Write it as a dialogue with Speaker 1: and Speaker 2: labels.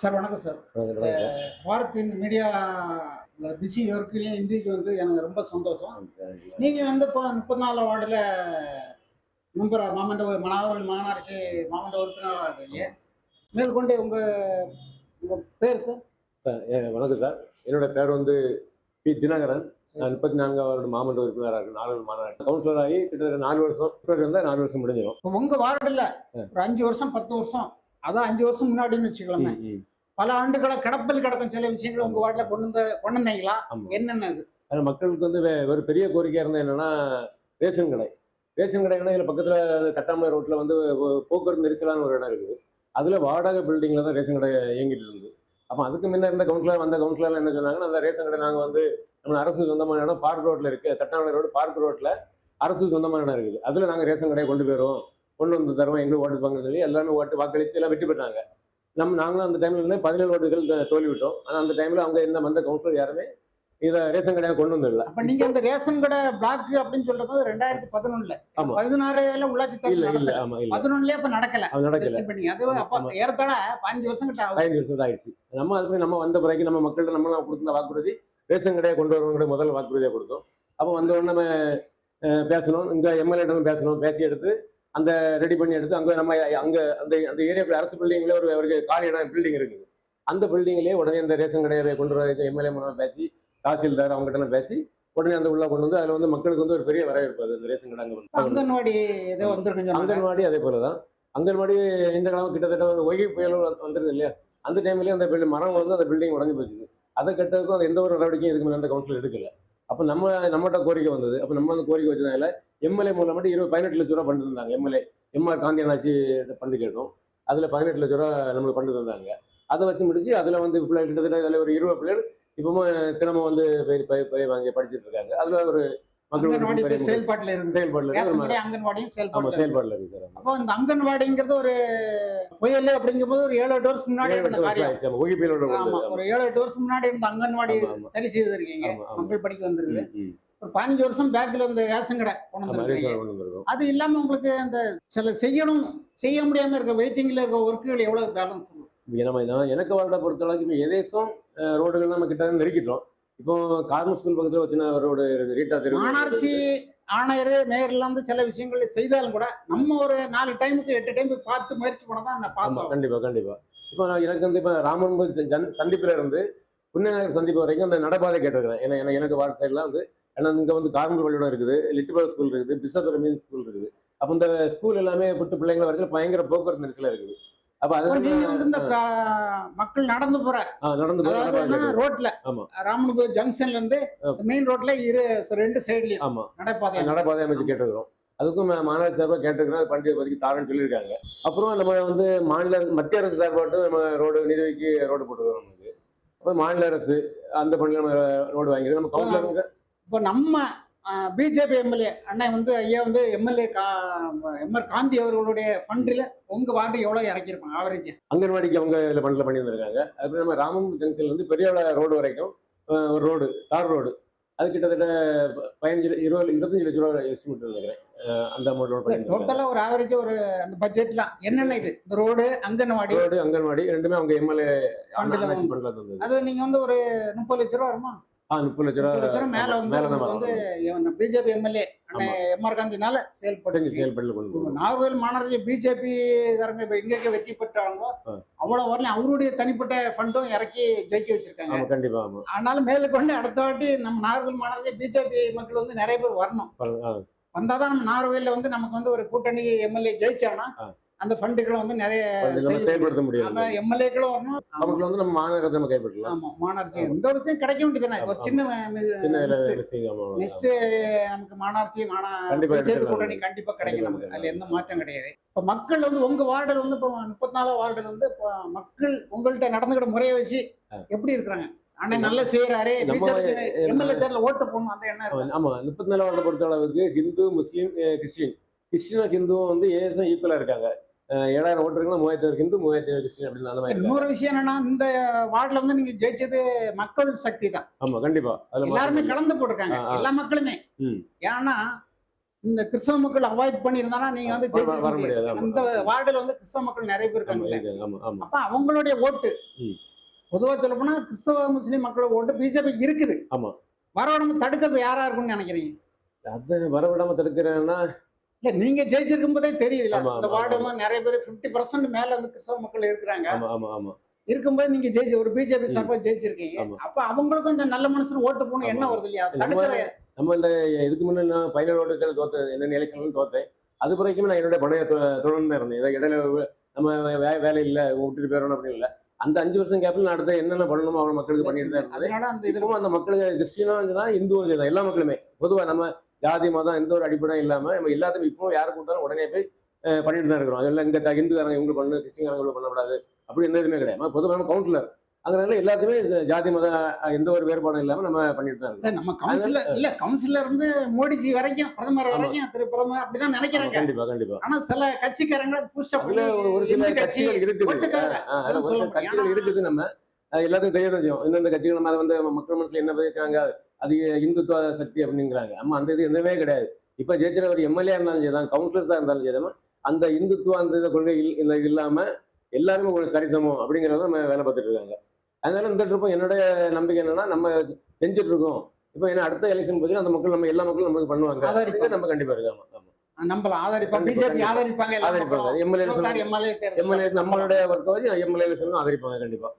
Speaker 1: Sir வணக்கம் sir. பாரத்தின் media busy ஒர்க்லேயும் இன்றைக்கு வந்து எனக்கு ரொம்ப சந்தோஷம். நீங்கள் வந்து இப்போ முப்பத்தி நாலு வார்டில் மெம்பர் மாமண்ட ஒரு மணாவர்கள் மாநகராட்சி மாமண்ட உறுப்பினராக இருக்கீங்க. மேற்கொண்டு உங்கள் உங்கள் பேர் சார்?
Speaker 2: சார் வணக்கம் சார். என்னோட பேர் வந்து பி. தினகரன். நான் முப்பத்தி நான்காவது மாமன்ற உறுப்பினராக இருக்கேன். நாலு மாநகராட்சி. கவுன்சிலர் ஆகி கிட்டத்தட்ட நாலு வருஷம் இருந்தால் நாலு வருஷம் முடிஞ்சிடும்.
Speaker 1: உங்கள் வார்டில் ஒரு அஞ்சு வருஷம் பத்து வருஷம் அதான் அஞ்சு வருஷம் முன்னாடின்னு வச்சுக்கலாமே. பல ஆண்டுகளா கிடப்பில் கிடக்கும் சில விஷயங்கள் உங்கள் வார்டில் கொண்டு வந்த கொண்டு வந்தீங்களா. என்னென்ன அது
Speaker 2: மக்களுக்கு வந்து ஒரு பெரிய கோரிக்கையாக இருந்தது என்னன்னா ரேஷன் கடை. ரேஷன் கடைனா இதில் பக்கத்தில் தட்டாமலை ரோட்டில் வந்து போக்குவரத்து நெரிசலான ஒரு இடம் இருக்குது. அதில் வாடகை பில்டிங்கில் தான் ரேஷன் கடை இயங்கிட்டு இருந்தது. அப்போ அதுக்கு முன்ன இருந்த கவுன்சிலர் வந்த கவுன்சிலர் என்ன சொன்னாங்கன்னா அந்த ரேஷன் கடை நாங்கள் வந்து நம்ம அரசு சொந்தமான இடம் பார்க் ரோட்டில் இருக்குது தட்டாமலை ரோடு பார்க் ரோட்டில் அரசு சொந்தமான இடம் இருக்குது. அதில் நாங்கள் ரேஷன் கடையை கொண்டு போயிடுவோம் கொண்டு வந்து தருவோம். எங்களுக்கு ஓட்டு வாங்க சொல்லி எல்லாமே ஓட்டு வாக்களித்து எல்லாம் வெற்றி பெற்றாங்க. நம்ம நாங்களும் அந்த டைமில் இருந்து பதினேழு ஓட்டுகள் த- தோல்வி விட்டோம் ஆனால் அந்த டைமில் அவங்க இந்த வந்த கவுன்சிலர் யாருமே இதை ரேஷன் கடையை கொண்டு வந்தில்ல
Speaker 1: அப்ப நீங்க அந்த ரேஷன் கடை பிளாக் அப்படின்னு சொல்றது ரெண்டாயிரத்தி பதினொன்னுல
Speaker 2: ஆமா.
Speaker 1: பதினாறுல உள்ளாட்சி தேர்தல்
Speaker 2: இல்ல ஆமா இல்ல.
Speaker 1: பதினொன்னுலயே அப்ப நடக்கல.
Speaker 2: அது நடக்கல.
Speaker 1: பண்ணி. அது அப்ப. ஏறத்தாழ பதினஞ்சு வருஷம் கிட்ட
Speaker 2: பதினஞ்சு வருஷம் ஆயிடுச்சு நம்ம அதுக்கு நம்ம வந்த பிறகு நம்ம மக்கள்கிட்ட நம்ம கொடுத்த வாக்குறுதி ரேஷன் கடையை கொண்டு வருவோங்கிற முதல் வாக்குறுதியை கொடுத்தோம். அப்போ வந்த உடனே நம்ம பேசணும். இங்கே எம்எல்ஏ பேசணும். பேசி எடுத்து அந்த ரெடி பண்ணி எடுத்து அங்கே நம்ம அங்கே அந்த அந்த ஏரியாக்குள்ள அரசு பில்டிங்ல ஒரு ஒரு காலி இடம் பில்டிங் இருக்குது. அந்த பில்டிங்லேயே உடனே இந்த ரேஷன் கடையை கொண்டு வரதுக்கு எம்எல்ஏ மூலமாக பேசி தாசில்தார் அவங்ககிட்ட பேசி உடனே அந்த உள்ள கொண்டு வந்து அதில் வந்து மக்களுக்கு வந்து ஒரு பெரிய வரவேற்பு அது இந்த ரேஷன் கடை அங்கே
Speaker 1: அங்கன்வாடி ஏதோ சொன்னாங்க.
Speaker 2: அங்கன்வாடி அதே போல தான் அங்கன்வாடி இந்த காலம் கிட்டத்தட்ட ஒரு ஒய்கை புயல் வந்து- வந்துருது இல்லையா? அந்த டைம்லயே அந்த building- மரம் வந்து அந்த பில்டிங் உடஞ்சி போச்சு அதை கட்டுறதுக்கும் அது எந்த ஒரு நடவடிக்கையும் இதுக்கு முன்னாடி அந்த கவுன்சில் எடுக்கல. அப்போ நம்ம நம்மகிட்ட கோரிக்கை வந்தது. அப்போ நம்ம அந்த கோரிக்கை வச்சதுனால எம்எல்ஏ மூலம் மட்டும் இருபது பதினெட்டு லட்ச ரூபா பண்ணி தந்தாங்க. எம்எல்ஏ எம்ஆர் காந்தியனாச்சி பண்ணி கேட்டோம். அதில் பதினெட்டு லட்ச ரூபா நம்மளுக்கு பண்ணி தந்தாங்க. அதை வச்சு முடிச்சு அதில் வந்து பிள்ளை கிட்டத்தட்ட அதில் ஒரு இருபது பிள்ளைகள் இப்பவும் தினமும் வந்து போய் போய் போய் வாங்கி படிச்சுட்டு இருக்காங்க. அதில் ஒரு
Speaker 1: செயல்பாட்டுல இருக்கு
Speaker 2: செயல்பாடுல
Speaker 1: அங்கன்வாடியும் செயல்பாடு இருக்கு.
Speaker 2: செயல்பாடுல இருக்கு சார் ஆமா.
Speaker 1: அப்போ இந்த அங்கன்வாடிங்கிறது ஒரு புயல் அப்படிங்கும்போது ஒரு ஏழு எட்டு வருஷம் முன்னாடி. ஒரு ஏழு எட்டு வருஷம் முன்னாடி இருந்த அங்கன்வாடி. சரி செய்திருக்கீங்க. மக்கள் படிக்க
Speaker 2: ம்.
Speaker 1: ஒரு பதினஞ்சு வருஷம் பேக்ல இருந்த ரேஷன் கடை கொண்டு. அது இல்லாம உங்களுக்கு அந்த சில செய்யணும் செய்ய முடியாம இருக்க வெயிட்டிங்ல இருக்க ஒர்க்குகள் எவ்வளவு பேலன்ஸ்
Speaker 2: நம்ம எனக்கு வாழ்ற பொறுத்த அளவுக்கு எதேசம் ரோடுகள் நம்ம கிட்ட நெருக்கிட்டோம் இப்போ கார்மன் ஸ்கூல் பக்கத்துல வச்சுனா ரோடு இருக்கு ரீட்டா தெரு
Speaker 1: மாநகராட்சி ஆணையர் மேயர்ல இருந்து சில விஷயங்களை செய்தாலும் கூட நம்ம ஒரு நாலு டைமுக்கு எட்டு டைம் பார்த்து முயற்சி பண்ண தான் பாஸ் ஆகும்.
Speaker 2: கண்டிப்பா கண்டிப்பா. இப்போ நான் எனக்கு வந்து இப்போ ராமன் ஜன் சந்திப்புல இருந்து புன்னநகர் சந்திப்பு வரைக்கும் அந்த நடைபாதை கேட்டிருக்கிறேன். ஏன்னா எனக்கு- எனக்கு வார்டு சைட்லாம் வந்து ஏன்னா இங்க வந்து கார்மெண்ட் பள்ளிக்கூடம் இருக்குது லிட்டிபல் ஸ்கூல் இருக்குது பிசப் ஸ்கூல் இருக்குது. அப்போ இந்த ஸ்கூல் எல்லாமே புட்டு பிள்ளைங்களை வரைக்கும் பயங்கர போக்குவரத்து நெரிசலா இருக்குது. அப்போ
Speaker 1: நீங்க வந்து இந்த
Speaker 2: அது
Speaker 1: மக்கள் நடந்து போற.
Speaker 2: நடந்து கேட்டிருக்கிறேன்.
Speaker 1: ரோட்ல
Speaker 2: ஆமா.
Speaker 1: ராமனுபுரம் ஜங்ஷன்ல இருந்து மெயின் ரோட்ல இரு ரெண்டு சைடுலயும்
Speaker 2: ஆமா.
Speaker 1: நடைபாதை
Speaker 2: நடைபாதை அமைச்சு கேட்டுக்கிறோம் அதுக்கும் மா- மாநகராட்சி சார்பாக கேட்டுக்கிறோம் அது பண்டிகை பதிக்கு தாரன்னு சொல்லியிருக்காங்க. அப்புறம் நம்ம வந்து மாநில மத்திய அரசு சார்பாட்டும் நம்ம ரோடு நிதிக்கு ரோடு போட்டுக்கிறோம் நமக்கு. அப்புறம் மாநில அரசு அந்த பணியில் நம்ம ரோடு வாங்கிடுறோம் நம்ம கவுன்சிலருங்க
Speaker 1: இப்போ நம்ம பிஜேபி எம்எல்ஏ அண்ணன் வந்து ஐயா வந்து எம்எல்ஏ எம்ஆர் காந்தி அவர்களுடைய ஃபண்டில் உங்க வார்டு எவ்வளவு இறக்கியிருப்பாங்க ஆவரேஜ்
Speaker 2: அங்கன்வாடிக்கு அவங்க இதில் பண்டில் பண்ணி வந்திருக்காங்க அதுக்கு நம்ம ராமம் ஜங்ஷன்ல இருந்து பெரிய ரோடு வரைக்கும் ஒரு ரோடு தார் ரோடு அது கிட்டத்தட்ட பதினஞ்சு இருபது இருபத்தஞ்சு லட்ச ரூபா எஸ்டிமேட் நினைக்கிறேன். அந்த அமௌண்ட் ரோடு பண்ணி
Speaker 1: டோட்டலா ஒரு ஆவரேஜ் ஒரு அந்த பட்ஜெட்லாம் என்னென்ன இது? இந்த ரோடு அங்கன்வாடி?
Speaker 2: ரோடு அங்கன்வாடி ரெண்டுமே அவங்க எம்எல்ஏ
Speaker 1: Fund ல வந்து.
Speaker 2: பண்ணல தந்தது.
Speaker 1: அது நீங்க வந்து ஒரு முப்பது லட்ச ரூபா வருமா?
Speaker 2: முப்பது லட்ச ரூபா
Speaker 1: மேல வந்து
Speaker 2: மேல
Speaker 1: பிஜேபி எம்எல்ஏ எம்ஆர் காந்தினால செயல்பட்டு
Speaker 2: செயல்படல கொண்டு.
Speaker 1: நாகர்கோவில் மாநகராட்சி பிஜேபி காரங்க இப்ப எங்க வெற்றி பெற்றாங்களோ
Speaker 2: ஆ.
Speaker 1: அவ்வளவு வரல அவருடைய தனிப்பட்ட ஃபண்டும் இறக்கி ஜெயிக்க வச்சிருக்காங்க.
Speaker 2: கண்டிப்பா
Speaker 1: ஆனாலும் மேலுக்கொண்டு அடுத்த வாட்டி நம்ம நாகர்கோவில் மாநகராட்சி பிஜேபி மக்கள் வந்து நிறைய பேர் வரணும். வந்தாதான் நம்ம நாகர்கோவில்ல வந்து நமக்கு வந்து ஒரு கூட்டணி எம்எல்ஏ ஜெயிச்சானா. அந்த ஃபண்டுகளை வந்து நிறைய
Speaker 2: செயல்படுத்த முடியாது.
Speaker 1: எம்எல்ஏக்களும் வரணும்.
Speaker 2: நமக்கு வந்து நம்ம மாநகரத்தை நம்ம கைப்பற்றலாம்.
Speaker 1: ஆமா மாநகராட்சி. எந்த ஒரு விஷயம் கிடைக்க வேண்டியதுதானே. ஒரு சின்ன. நெக்ஸ்ட் நமக்கு மாநகராட்சி மாநா
Speaker 2: கண்டிப்பா
Speaker 1: பிஜேபி
Speaker 2: எடுத்துக்கலாம்.
Speaker 1: கூட்டணி கண்டிப்பா கிடைக்கும் நமக்கு அதுல எந்த மாற்றம் கிடையாது. இப்ப மக்கள் வந்து உங்க வார்டில் வந்து இப்போ முப்பத்தி நாலாம் வார்டில் வந்து இப்போ மக்கள் உங்கள்கிட்ட நடந்துக்கிற முறையை வச்சு எப்படி இருக்கிறாங்க? அண்ணன் நல்லா செய்யறாரு எம்எல்ஏ தேர்தல் ஓட்டு போடணும். அந்த எண்ணம்
Speaker 2: ஆமா முப்பத்தி நாலு வார்டை பொறுத்த அளவுக்கு ஹிந்து முஸ்லீம் கிறிஸ்டின். கிறிஸ்டினும் ஹிந்துவும் வந்து ஏசும் ஈக்குவலா இருக்காங்க. ஏழாயிரம் ஓட்டு இருக்குன்னா மூவாயிரத்தி ஐநூறு ஹிந்து மூவாயிரத்தி ஐநூறு கிறிஸ்டின் அப்படின்னு அந்த மாதிரி.
Speaker 1: இன்னொரு விஷயம் என்னன்னா இந்த வார்டில் வந்து நீங்க ஜெயிச்சது மக்கள் சக்தி தான்
Speaker 2: ஆமா கண்டிப்பா
Speaker 1: எல்லாருமே கலந்து போட்டிருக்காங்க. எல்லா மக்களுமே. ஏன்னா இந்த கிறிஸ்தவ மக்கள் அவாய்ட் பண்ணியிருந்தானா நீங்க வந்து
Speaker 2: வர- முடியாது,
Speaker 1: அந்த
Speaker 2: ஆமா.
Speaker 1: வார்டுல வந்து கிறிஸ்தவ மக்கள் நிறைய பேர் இருக்காங்க அப்ப அவங்களுடைய ஓட்டு. பொதுவா சொல்ல போனா கிறிஸ்தவ முஸ்லீம் மக்களோட ஓட்டு பிஜேபி இருக்குது
Speaker 2: ஆமா.
Speaker 1: வரவிடாம தடுக்கிறது யாரா இருக்கும்னு நினைக்கிறீங்க
Speaker 2: அதை வரவிடாம தடுக்கிறேன்னா
Speaker 1: இல்ல நீங்க ஜெயிச்சிருக்கும் போதே தெரியுதுல
Speaker 2: ஆமா,
Speaker 1: இந்த வார்டு நிறைய பேர் 50% பர்சன்ட் மேல வந்து கிறிஸ்தவ மக்கள் இருக்கிறாங்க.
Speaker 2: ஆமா ஆமா ஆமா.
Speaker 1: இருக்கும்போது நீங்க ஜெயிச்சு ஒரு பிஜேபி
Speaker 2: ம்.
Speaker 1: சார்பா ஜெயிச்சிருக்கீங்க. அப்ப அவங்களுக்கும் இந்த நல்ல மனுஷன் ஓட்டு போகணும் என்ன. வருது இல்லையா
Speaker 2: நம்ம இந்த இதுக்கு முன்னே நான் பைனல் ஓட்டத்தில் தோத்த எந்த எலெக்ஷன்லும் தோத்தேன். அது பிறகுமே நான் என்னோட பணைய தொடர்ந்து இருந்தேன். இதை இடையில நம்ம வே வேலை இல்லை விட்டுட்டு போயிடணும் அப்படின்னு இல்லை. அந்த அஞ்சு வருஷம் கேப்பில் நான் அடுத்து என்னென்ன பண்ணணுமோ அவங்க மக்களுக்கு பண்ணிட்டு தான் இருந்தது.
Speaker 1: அதனால அந்த
Speaker 2: மக்களுக்கு கிறிஸ்டியனும் தான் இந்துவும் சரி தான் எல்லா மக்களுமே. பொதுவாக நம்ம ஜாதி மதம் எந்த ஒரு அடிப்படையும் இல்லாமல் நம்ம எல்லாத்தையும் இப்போ யாரை கூட்டாலும் உடனே போய் பண்ணிட்டு தான் இருக்கிறோம். அதெல்லாம் இங்கே இந்துக்காரங்க இவங்க பண்ணு கிறிஸ்டின்காரங்க இவங்க பண்ணக்கூடாது. அப்படி எந்த இதுவுமே கிடையாது. பொதுவாக நம்ம கவுன்சிலர் அதனால எல்லாத்தையுமே இது ஜாதி மதம் அஹ், எந்த ஒரு வேறுபாடும் இல்லாமல் நம்ம பண்ணிட்டு தான் இருக்கோம்.
Speaker 1: இல்ல, நம்ம கவுன்சிலர் இல்ல கவுன்சிலர் இருந்து மோடிஜி வரைக்கும் பிரதமர். வரைக்கும் திரு பிரதமர் அப்படிதான் நினைக்கிறாங்க.
Speaker 2: கண்டிப்பா கண்டிப்பா.
Speaker 1: ஆனா சில கட்சிக்காரங்க பூஸ்டப்
Speaker 2: அதுல ஒரு- சில கட்சிகள் இருக்குது. கட்சிகள் இருக்குது நம்ம. எல்லாத்துக்கும் தெரிய தான் செய்யும். இந்தந்த கட்சிகள் நம்ம அதை வந்து மக்கள் மனசுல என்ன பேசுறாங்க அது இந்துத்துவ சக்தி அப்படிங்கிறாங்க. நம்ம அந்த இது எதுவுமே கிடையாது. இப்ப ஜெயிச்சிட ஒரு எம்எல்ஏ இருந்தாலும் சரி தான் கவுன்சிலர்ஸா இருந்தாலும் சரி அந்த இந்துத்துவ அந்த கொள்கை இந்த இது இல்லாம எல்லாருமே ஒரு சரிசமம் அப்படிங்கறத நம்ம வேலை பார்த்துட்டு இருக்காங்க. அதனால இந்த ட்ரிப்பும் என்னோட நம்பிக்கை என்னன்னா நம்ம செஞ்சுட்டு இருக்கோம். இப்போ என்ன அடுத்த எலெக்ஷன் பார்த்தீங்கன்னா அந்த மக்கள் நம்ம எல்லா மக்களும் நமக்கு பண்ணுவாங்க.
Speaker 1: ஆதரிப்பாங்க.
Speaker 2: நம்ம கண்டிப்பா இருக்காங்க.
Speaker 1: நம்மள ஆதரிப்பாங்க பிஜேபி. ஆதரிப்பாங்க
Speaker 2: ஆதரிப்பாங்க. எம்எல்ஏ எம்எல்ஏ நம்மளுடைய ஒர்க்கை வச்சு எம்எல்ஏ கண்டிப்பா.